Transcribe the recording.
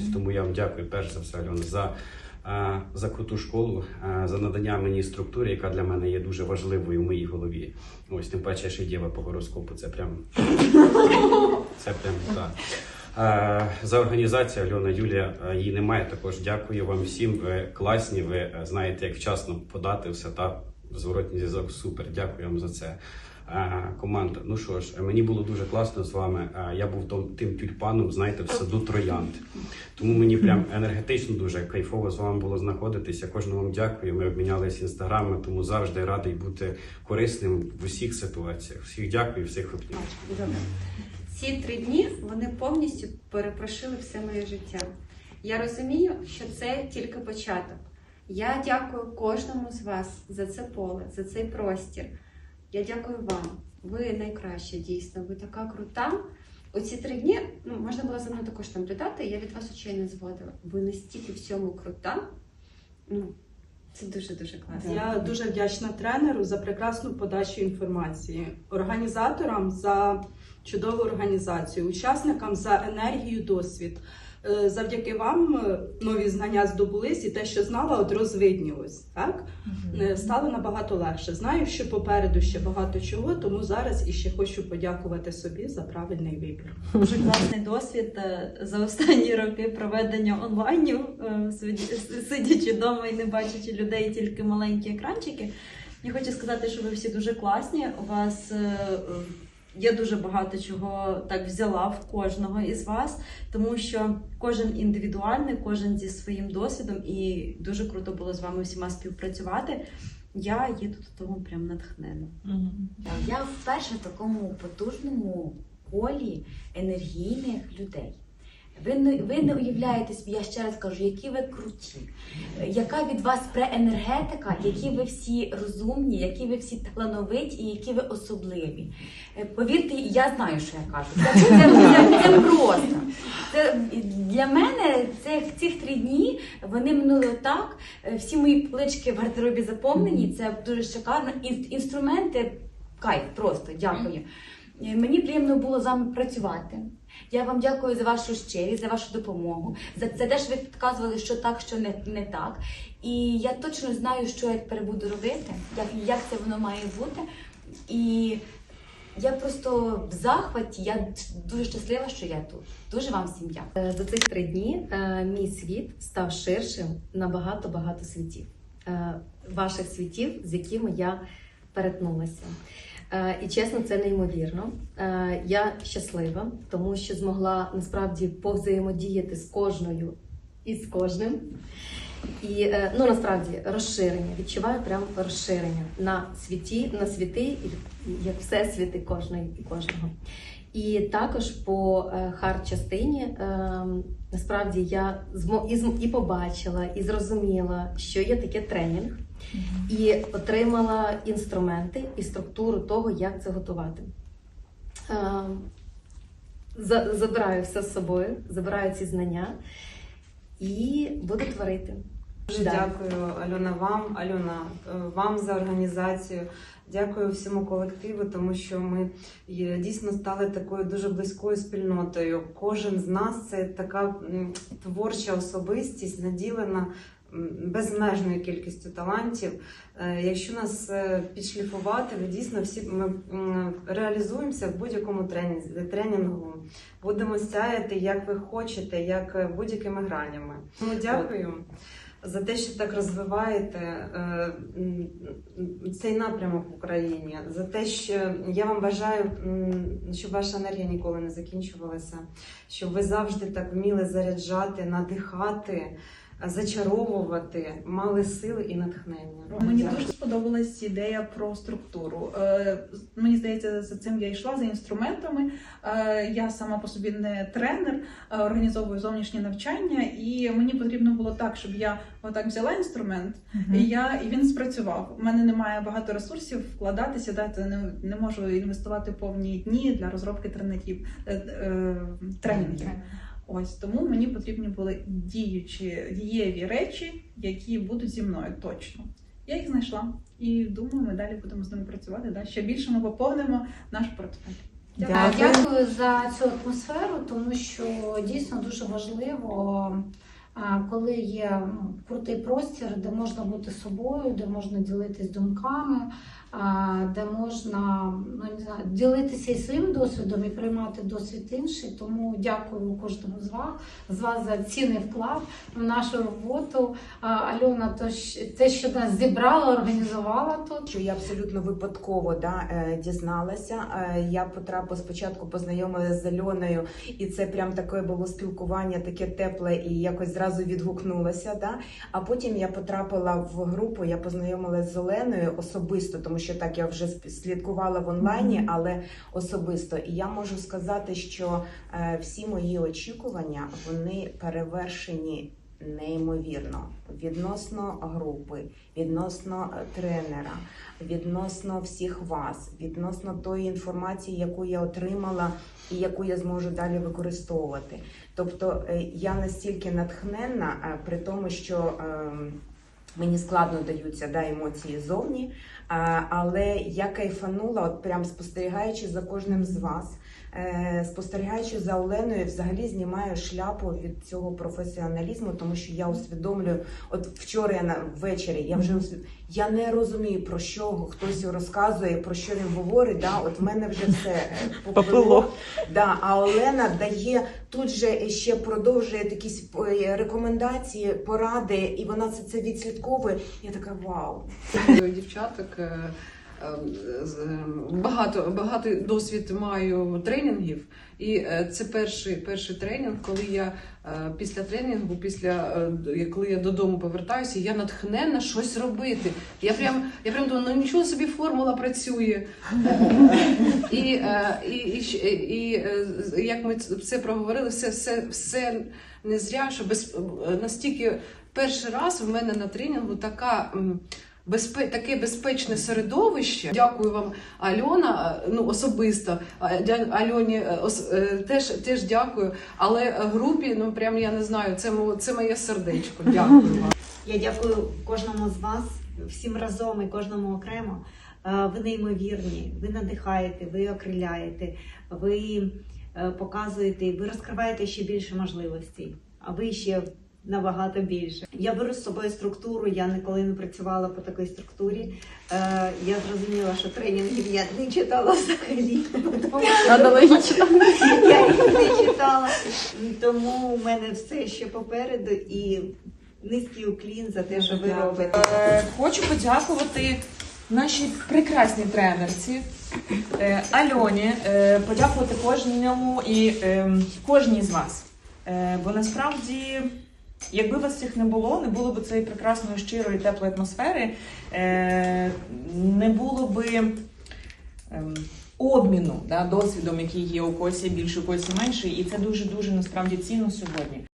Ось тому я вам дякую перш за все, Альона, за, е, за круту школу, е, за надання мені структури, яка для мене є дуже важливою в моїй голові. Ось тим паче, я ще діва по гороскопу. Це прям це прям так. Е, За організацію Альона Юлія її немає. Також дякую вам всім. Ви класні. Ви знаєте, як вчасно подати все та зворотній зв'язок. Супер. Дякую вам за це. Команда. Ну що ж, мені було дуже класно з вами. Я був тим тюльпаном, знаєте, в саду троянд. Тому мені прям енергетично дуже кайфово з вами було знаходитися. Кожному вам дякую. Ми обмінялися інстаграми, тому завжди радий бути корисним в усіх ситуаціях. Всіх дякую, всіх. Добре. Ці три дні вони повністю перепрошили все моє життя. Я розумію, що це тільки початок. Я дякую кожному з вас за це поле, за цей простір. Я дякую вам. Ви найкраща, дійсно. Ви така крута. Оці три дні ну, можна було за мною також там наблюдати, я від вас очей не зводила. Ви настільки в цьому крута. Ну, це дуже дуже класно. Я дуже вдячна тренеру за прекрасну подачу інформації, організаторам за чудову організацію, учасникам за енергію, досвід. Е, Завдяки вам е, нові знання здобулись, і те, що знала, от розвиднілось. Так Е, стало набагато легше. Знаю, що попереду ще багато чого, тому зараз іще хочу подякувати собі за правильний вибір. Дуже класний досвід за останні роки проведення онлайнів, сидячи вдома і не бачачи людей, тільки маленькі екранчики. Я хочу сказати, що ви всі дуже класні. У вас я дуже багато чого так взяла в кожного із вас, тому що кожен індивідуальний, кожен зі своїм досвідом, і дуже круто було з вами всіма співпрацювати. Я їду додому прям натхнена. Я вперше в такому потужному колі енергійних людей. Ви не, ви не уявляєте собі, я ще раз кажу, які ви круті, яка від вас преенергетика, які ви всі розумні, які ви всі талановиті і які ви особливі. Е, Повірте, я знаю, що я кажу. Це, це, це, це просто. Це, для мене це, цих три дні вони минули так. Е, Всі мої полички в гардеробі заповнені, це дуже шикарно. Ін- Інструменти кайф просто дякую. Е, Мені приємно було з вами працювати. Я вам дякую за вашу щирість, за вашу допомогу, за, за те, що ви підказували, що так, що не, не так. І я точно знаю, що я тепер буду робити, як, як це воно має бути. І я просто в захваті, я дуже щаслива, що я тут. Дуже вам всім дякую. Е, За цих три дні е, мій світ став ширшим на багато-багато світів, Е, ваших світів, з якими я перетнулася. Е, І чесно, це неймовірно. Е, Я щаслива, тому що змогла насправді повзаємодіяти з кожною і з кожним. І е, ну насправді розширення. Відчуваю прям розширення на світі, на світи, як все світи кожної і кожного. І також по хард-частині насправді я і побачила, і зрозуміла, що є таке тренінг, і отримала інструменти і структуру того, як це готувати. Е, забираю все з собою, забираю ці знання і буду творити. Дуже Да. дякую, Альона, вам, Альона, е, вам за організацію. Дякую всьому колективу, тому що ми дійсно стали такою дуже близькою спільнотою. Кожен з нас це така творча особистість, наділена безмежною кількістю талантів. Е, Якщо нас е, підшліфувати, ви дійсно всі ми реалізуємося в будь-якому тренінгу. Будемо сяяти, як ви хочете, як е, будь-якими гранями. Тому дякую за те, що так розвиваєте цей напрямок в Україні, за те, що я вам бажаю, щоб ваша енергія ніколи не закінчувалася, щоб ви завжди так вміли заряджати, надихати, зачаровувати, мали сили і натхнення. Мені Дякую. дуже сподобалась ідея про структуру. Е, Мені здається, за цим я йшла за інструментами. Е, Я сама по собі не тренер, е, організовую зовнішнє навчання, і мені потрібно було так, щоб я отак взяла інструмент, і я і він спрацював. У мене немає багато ресурсів вкладатися, дати не, не можу інвестувати повні дні для розробки тренерів тренінгів. Ось тому мені потрібні були діючі дієві речі, які будуть зі мною точно. Я їх знайшла і думаю, ми далі будемо з ними працювати. Да? Ще більше ми поповнимо наш портфель. Дякую. Дякую за цю атмосферу, тому що дійсно дуже важливо, коли є ну, крутий простір, де можна бути собою, де можна ділитись думками, де можна ну, не знаю, ділитися і своїм досвідом і приймати досвід інший. Тому дякую кожному з вас, з вас за цінний вклад в нашу роботу. Альона, то те, що нас зібрала, організувала тут. що я абсолютно випадково да, е, дізналася. Е, Я потрапила спочатку познайомилася з Альоною, і це прям таке було спілкування, таке тепле і якось зразу відгукнулася. Да? А потім я потрапила в групу, я познайомилася з Оленою особисто, тому що так я вже слідкувала в онлайні, але особисто. І я можу сказати, що е, всі мої очікування вони перевершені неймовірно відносно групи, відносно е, тренера, відносно всіх вас, відносно тої інформації, яку я отримала і яку я зможу далі використовувати. Тобто е, я настільки натхненна, при тому, що ем, мені складно даються да, емоції зовні, але я кайфанула, от прям спостерігаючи за кожним з вас. Е, Спостерігаючи за Оленою, взагалі знімаю шляпу від цього професіоналізму, тому що я усвідомлюю, от вчора я на ввечері я вже усвід... я не розумію про що хтось розказує, про що він говорить. Да? От в мене вже все е, поплило. Да, а Олена дає тут же ще продовжує якісь е, рекомендації, поради, і вона це, це відслідковує. Я така вау. дівчаток. Е, е, з- е, Багато, багато досвід маю тренінгів, і е, це перший, перший тренінг, коли я е, після тренінгу, після е, коли я додому повертаюся, я натхненна щось робити. Я прям, я прям думаю, ну нічого собі формула працює. І, і, і, і як ми ц- все проговорили, все, все, все не зря, що без, настільки перший раз в мене на тренінгу така. Безпе... таке безпечне середовище. Дякую вам, Альона. е, Ну особисто Альоні е, ос- е, теж теж дякую. Але групі, ну прям я не знаю, це мо- це моє сердечко. Дякую вам. Я дякую кожному з вас всім разом і кожному окремо. Ви неймовірні, ви надихаєте, ви окриляєте, ви показуєте, ви розкриваєте ще більше можливостей, а ви ще набагато більше. Я беру з собою структуру, я ніколи не працювала по такій структурі. Е, Я зрозуміла, що тренінгів я не читала взагалі. тому що Аналогічно. Я їх не читала. Тому у мене все ще попереду і низький уклін за те, що ви робите. Е, Хочу подякувати нашій прекрасній тренерці е, Альоні, е, подякувати кожному і е, кожній з вас. Е, Бо насправді, якби вас всіх не було, не було б цієї прекрасної, щирої, теплої атмосфери, е, не було би ем, обміну да, досвідом, який є у когось більше, у когось менше, і це дуже дуже насправді цінно сьогодні.